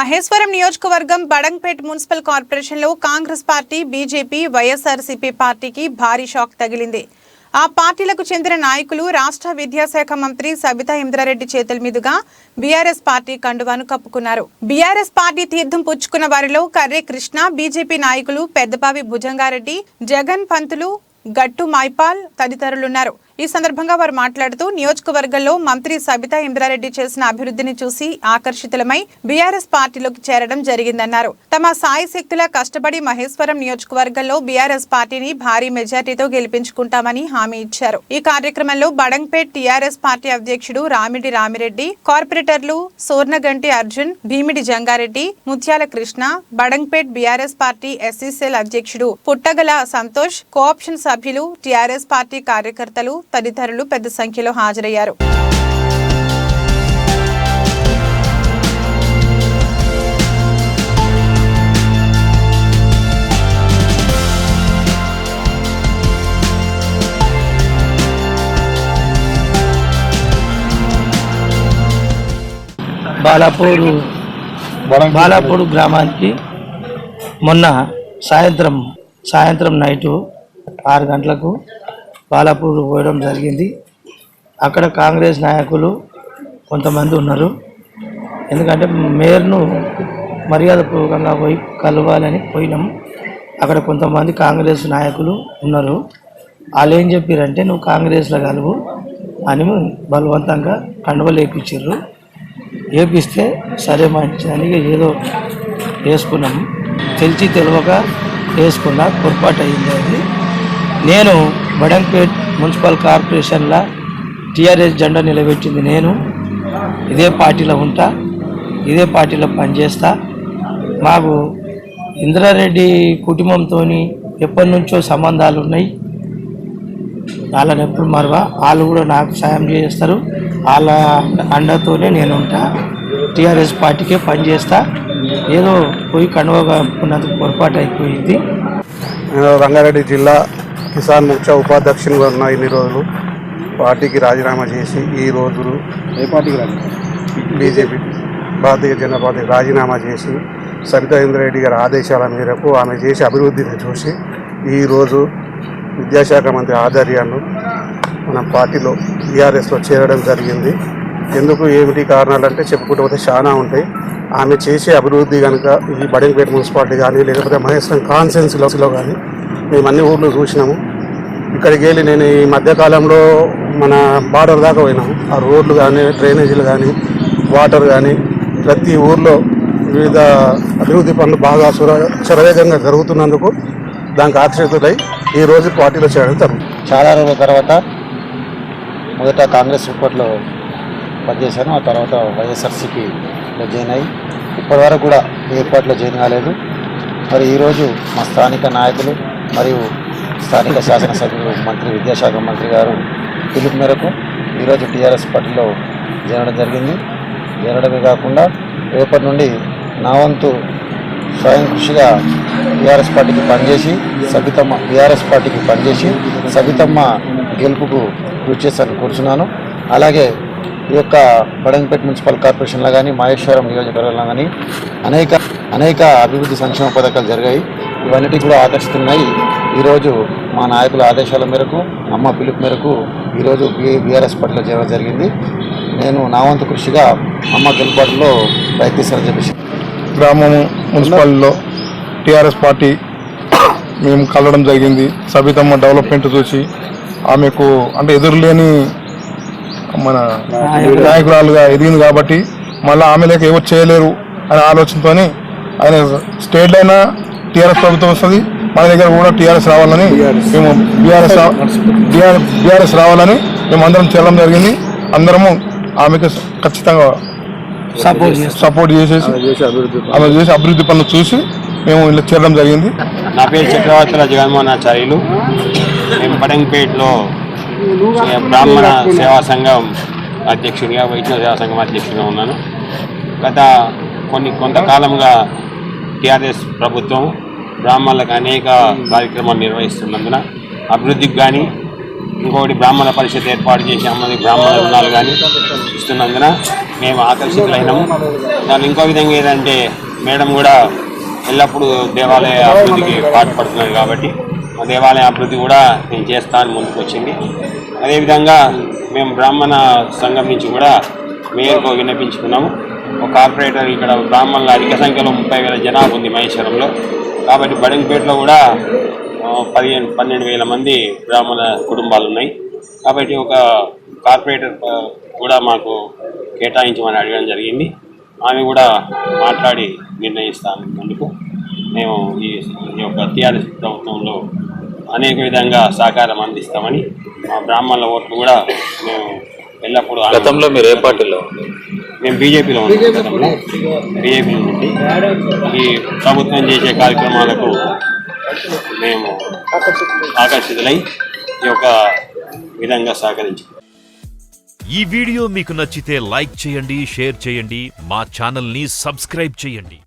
మహేశ్వరం నియోజకవర్గం బడంగ్పేట్ మున్సిపల్ కార్పొరేషన్లో Congress party BJP YSRCP పార్టీకి భారీ షాక్ తగిలింది. ఆ పార్టీలకు చెందిన నాయకులు రాష్ట్ర విద్యాశాఖ మంత్రి సబితా ఇంద్రారెడ్డి చేతుల మీదుగా బీఆర్ఎస్ పార్టీ కండువాను కప్పుకున్నారు. బీఆర్ఎస్ పార్టీ తీర్థం పుచ్చుకున్న వారిలో కర్రే కృష్ణ బీజేపీ నాయకులు పెద్దబావి భుజంగారెడ్డి జగన్ పంతులు గట్టు మైపాల్ తదితరులున్నారు. ఈ సందర్భంగా వారు మాట్లాడుతూ నియోజకవర్గంలో మంత్రి సబితా ఇంద్రారెడ్డి చేసిన అభివృద్ధిని చూసి ఆకర్షితులమై బీఆర్ఎస్ పార్టీలోకి చేరడం జరిగిందన్నారు. తమ సాయి శక్తుల కష్టపడి మహేశ్వరం నియోజకవర్గంలో బీఆర్ఎస్ పార్టీని భారీ మెజార్టీతో గెలిపించుకుంటామని హామీ ఇచ్చారు. ఈ కార్యక్రమంలో బడంగ్పేట్ టీఆర్ఎస్ పార్టీ అధ్యక్షుడు రామిడి రామిరెడ్డి కార్పొరేటర్లు సోర్నగంటి Arjun Bhimidi Jangareddy Muthyala Krishna Badangpet BRS party SCCL అధ్యక్షుడు పుట్టగల సంతోష్ కోఆప్షన్ సభ్యులు టీఆర్ఎస్ పార్టీ కార్యకర్తలు తదితరులు పెద్ద సంఖ్యలో హాజరయ్యారు. బాలాపూరు బాలాపూర్ గ్రామానికి మొన్న సాయంత్రం సాయంత్రం నైటు ఆరు గంటలకు బాలాపూర్కు పోయడం జరిగింది. అక్కడ కాంగ్రెస్ నాయకులు కొంతమంది ఉన్నారు. ఎందుకంటే మేయర్ను మర్యాదపూర్వకంగా పోయి కలవాలని పోయినాం. అక్కడ కొంతమంది కాంగ్రెస్ నాయకులు ఉన్నారు. వాళ్ళు ఏం చెప్పారంటే నువ్వు కాంగ్రెస్లో కలువు అని బలవంతంగా కండవలు వేయించారు వేపిస్తే సరే మంచిదని ఏదో వేసుకున్నాం. తెలిసి తెలియక వేసుకున్నా పొరపాటు అయింది అది. నేను బడంపేట్ మున్సిపల్ కార్పొరేషన్లో టీఆర్ఎస్ జెండా నిలబెట్టింది నేను. ఇదే పార్టీలో ఉంటా ఇదే పార్టీలో పనిచేస్తా. మాకు ఇంద్రారెడ్డి కుటుంబంతో ఎప్పటి నుంచో సంబంధాలు ఉన్నాయి వాళ్ళని ఎప్పుడు మరవా వాళ్ళు కూడా నాకు సాయం చేస్తారు. వాళ్ళ అండతోనే నేను ఉంటా. టీఆర్ఎస్ పార్టీకే పనిచేస్తా. ఏదో పోయి కండువగా ఉన్నందుకు పొరపాటు అయిపోయింది. రంగారెడ్డి జిల్లా కిసాన్ మోర్చా ఉపాధ్యక్షునిగా ఉన్న ఇన్ని రోజులు. పార్టీకి రాజీనామా చేసి ఈ రోజులు ఏ పార్టీకి బీజేపీ భారతీయ జనతా పార్టీ రాజీనామా చేసి సబితా ఇంద్రారెడ్డి గారి ఆదేశాల మేరకు ఆమె చేసే అభివృద్ధిని చూసి ఈరోజు విద్యాశాఖ మంత్రి ఆధ్వర్యాన్ని మన పార్టీలో టీఆర్ఎస్లో చేరడం జరిగింది. ఎందుకు ఏమిటి కారణాలు అంటే చెప్పుకుంటూ పోతే చాలా ఉంటాయి. ఆమె చేసే అభివృద్ధి కనుక ఈ బడింగ్పేట మున్సిపాలిటీ కానీ లేకపోతే మహేశ్వరం కాన్సెన్సీలో కానీ మేము అన్ని ఊర్లు చూసినాము. ఇక్కడికి వెళ్ళి నేను ఈ మధ్యకాలంలో మన బార్డర్ దాకా పోయినాము. ఆ రోడ్లు కానీ డ్రైనేజీలు కానీ వాటర్ కానీ ప్రతి ఊర్లో వివిధ అభివృద్ధి పనులు బాగా సుర శరవేగంగా జరుగుతున్నందుకు దానికి ఆకర్షితులై ఈ రోజు పార్టీలో చేయడం జరుగుతుంది. చాలా రోజుల తర్వాత మొదట కాంగ్రెస్ రిపోర్ట్లో పనిచేశాను. ఆ తర్వాత వైఎస్ఆర్సీపీలో జాయిన్ అయ్యి ఇప్పటివరకు కూడా ఏ పార్టీలో జాయిన్ కాలేదు. మరి ఈరోజు మా స్థానిక నాయకులు మరియు స్థానిక శాసనసభ్యులు మంత్రి విద్యాశాఖ మంత్రి గారు పిలుపు మేరకు ఈరోజు టీఆర్ఎస్ పార్టీలో చేరడం జరిగింది. చేరడమే కాకుండా రేపటి నుండి నా వంతు స్వయం కృషిగా బీఆర్ఎస్ పార్టీకి పనిచేసి సబితమ్మ బీఆర్ఎస్ పార్టీకి పనిచేసి సబితమ్మ గెలుపుకు కృషి చేస్తాను కూర్చున్నాను. అలాగే ఈ యొక్క బడంగపేట మున్సిపల్ కార్పొరేషన్లో కానీ మహేశ్వరం నియోజకవర్గంలో కానీ అనేక అనేక అభివృద్ధి సంక్షేమ పథకాలు జరిగాయి. ఇవన్నిటి కూడా ఆకర్షిస్తున్నాయి. ఈరోజు మా నాయకుల ఆదేశాల మేరకు అమ్మ పిలుపు మేరకు ఈరోజు బీఆర్ఎస్ పార్టీలో చేరడం జరిగింది. నేను నా వంతు కృషిగా అమ్మ గెలుపాటులో ప్రయత్నిస్తానని చెప్పేసి. గ్రామం మున్సిపాలిటీలో టీఆర్ఎస్ పార్టీ మేము కలవడం జరిగింది. సబితమ్మ డెవలప్మెంట్ చూసి ఆమెకు అంటే ఎదురులేని మన నాయకురాలుగా ఎదిగింది కాబట్టి మళ్ళీ ఆమె లేక ఎవరు చేయలేరు అనే ఆలోచనతోని ఆయన స్టేట్ అయినా టీఆర్ఎస్ ప్రభుత్వం వస్తుంది. మన దగ్గర కూడా టీఆర్ఎస్ రావాలని మేము బీఆర్ఎస్ బీఆర్ఎస్ రావాలని మేము అందరం చేరడం జరిగింది. అందరము ఆమెకు ఖచ్చితంగా సపోర్ట్ చేసేసి ఆమె చేసే అభివృద్ధి పనులు. చూసి మేము ఇలా చేరడం జరిగింది. నా పేరు చక్రవర్తుల జగన్మోహనాచార్యులు మేము పడంగపేటలో బ్రాహ్మణ సేవా సంఘం అధ్యక్షునిగా వైష్ణవ సేవా సంఘం అధ్యక్షునిగా ఉన్నాను. గత కొన్ని కొంతకాలంగా టీఆర్ఎస్ ప్రభుత్వం బ్రాహ్మణులకు అనేక కార్యక్రమాలు నిర్వహిస్తున్నందున అభివృద్ధికి కానీ ఇంకొకటి బ్రాహ్మణ పరిషత్ ఏర్పాటు చేశామని బ్రాహ్మణ రుణాలు కానీ ఇస్తున్నందున మేము ఆకర్షితులైనాము. దాని ఇంకో విధంగా ఏంటంటే మేడం కూడా ఎల్లప్పుడూ దేవాలయ అభివృద్ధికి పాటుపడుతున్నారు కాబట్టి ఆ దేవాలయ అభివృద్ధి కూడా నేను చేస్తాను ముందుకు వచ్చింది. అదేవిధంగా మేము బ్రాహ్మణ సంఘం నుంచి కూడా మేయర్కు విన్నపించుకున్నాము. ఒక కార్పొరేటర్ ఇక్కడ బ్రాహ్మణుల అధిక సంఖ్యలో ముప్పై వేల జనాభా ఉంది మహేశ్వరంలో. కాబట్టి బడంగపేటలో కూడా పదిహేను పన్నెండు వేల మంది బ్రాహ్మణ కుటుంబాలు ఉన్నాయి. కాబట్టి ఒక కార్పొరేటర్ కూడా మాకు కేటాయించమని అడగడం జరిగింది. ఆమె కూడా మాట్లాడి నిర్ణయిస్తాను అందుకు మేము ఈ ఈ యొక్క టీఆర్ఎస్ ప్రభుత్వంలో అనేక విధంగా సహకారం అందిస్తామని మా బ్రాహ్మణుల ఓట్లు కూడా మేము ఎల్లప్పుడూ గతంలో మీరు ఏ పార్టీలో మేము బీజేపీలో ఉన్నాం గతంలో బీజేపీ నుండి ఈ ప్రభుత్వం చేసే కార్యక్రమాలకు మేము ఆకర్షితులై ఈ యొక్క విధంగా సహకరించాం. ఈ వీడియో మీకు నచ్చితే లైక్ చేయండి షేర్ చేయండి మా ఛానల్ని సబ్స్క్రైబ్ చేయండి.